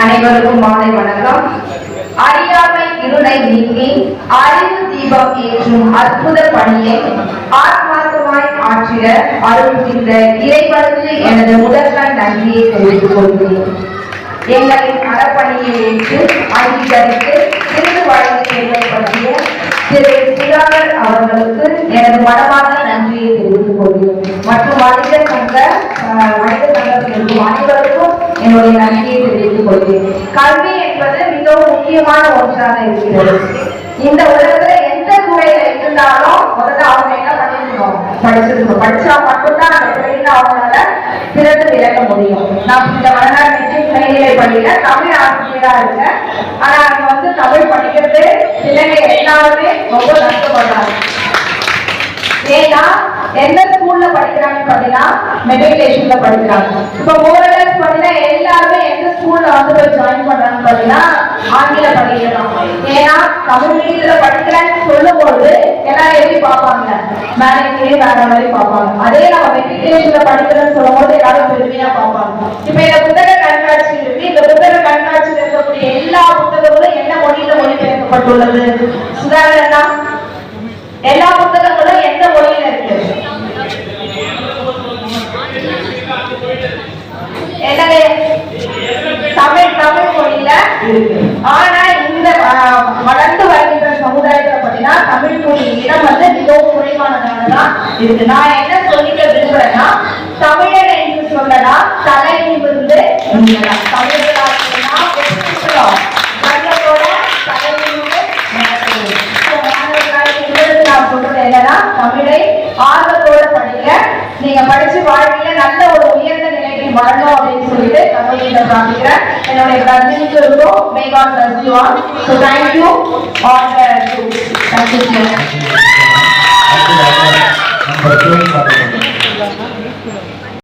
அனைவருக்கும் மாலை வணக்கம். அறியாமை இருளை நீக்கி அறிவு தீபம் ஏற்றும் அற்புத பணியை ஆத்மார்த்தமாய் ஆற்றிட அருள்கின்ற இறைவனுக்கு எனது முதற்கண் நன்றியை தெரிவித்துக் கொள்கிறேன். எங்களின் அறப்பணியை ஏற்று அங்கீகரித்து விருது வழங்கி பற்றிய திரு சுதாகர் அவர்களுக்கு எனது மனமார்ந்த நன்றியை தெரிவித்துக் கொள்கிறேன். மற்றும் மனித சங்க மனித சங்கத்தில் இருக்கும் அனைவருக்கும் என்னுடைய நன்றியை தெரிவித்துக் கொள்கிறேன். கல்வி என்பது மிகவும் முக்கியமான ஒன்றாக இருக்கிறது. இந்த உலகத்துல எந்த துறையில இருந்தாலும் முதல்ல அவங்க என்ன பண்ணிருக்கணும் படிச்சிருக்கணும். படிச்சா மட்டும்தான் அந்த துறையில அவங்களால சிறந்து விளக்க முடியும். நான் இந்த வடநாடு மெட்ரிக் மேல்நிலை பள்ளியில தமிழ் ஆசிரியரா இருக்கேன். ஆனா அங்க வந்து தமிழ் படிக்கிறது பிள்ளைங்க எல்லாருமே ரொம்ப கஷ்டப்படுறாங்க. ஏன்னா எந்த ஸ்கூல்ல படிக்கிறாங்கன்னு பாத்தீங்கன்னா மெட்ரிகுலேஷன்ல படிக்கிறாங்க. இப்ப ஓரளவுக்கு பாத்தீங்கன்னா எல்லாருமே எந்த ஸ்கூல்ல வந்து போய் ஜாயின் பண்றாங்கன்னு பாத்தீங்கன்னா ஆங்கில பள்ளியில தான். ஏன்னா தமிழ் மீடியத்துல படிக்கிறேன்னு சொல்லும்போது எல்லாரும் எப்படி பார்ப்பாங்க? மேலே வேற மாதிரி பார்ப்பாங்க. அதே நம்ம மெட்ரிகுலேஷன்ல படிக்கிறேன்னு சொல்லும்போது எல்லாரும் பெருமையா பார்ப்பாங்க. இப்ப இந்த புத்தக கண்காட்சி இருக்கு இந்த புத்தக கண்காட்சியில் இருக்கக்கூடிய எல்லா புத்தகங்களும் என்ன மொழியில மொழிபெயர்க்கப்பட்டுள்ளது? சுதாகரனா எல்லா புத்தகங்களும் எந்த மொழியில இருக்கு என்னது? தமிழ் தமிழ் மொழியில? ஆனா இந்த வளர்ந்து வருகின்ற சமுதாயத்துல பாத்தீங்கன்னா தமிழ் மொழி இடம் வந்து மிகவும் குறைவானதானதான் இருக்கு. நான் என்ன சொல்லிக்க விரும்புறேன்னா தமிழன் என்று சொல்லலாம் தலை நிமிர்ந்து நிற்கலாம். தமிழர்களாக சொன்னா தமிழை படிச்சு வாழ்க்கையில நல்ல ஒரு உயர்ந்த நிலைக்கு வரணும் அப்படின்னு சொல்லிட்டு கடவுளை பிரார்த்திக்கிறேன் என்னுடைய பிரதிநிதிக்கு இருக்கும் may God bless you all so thank you all the thank you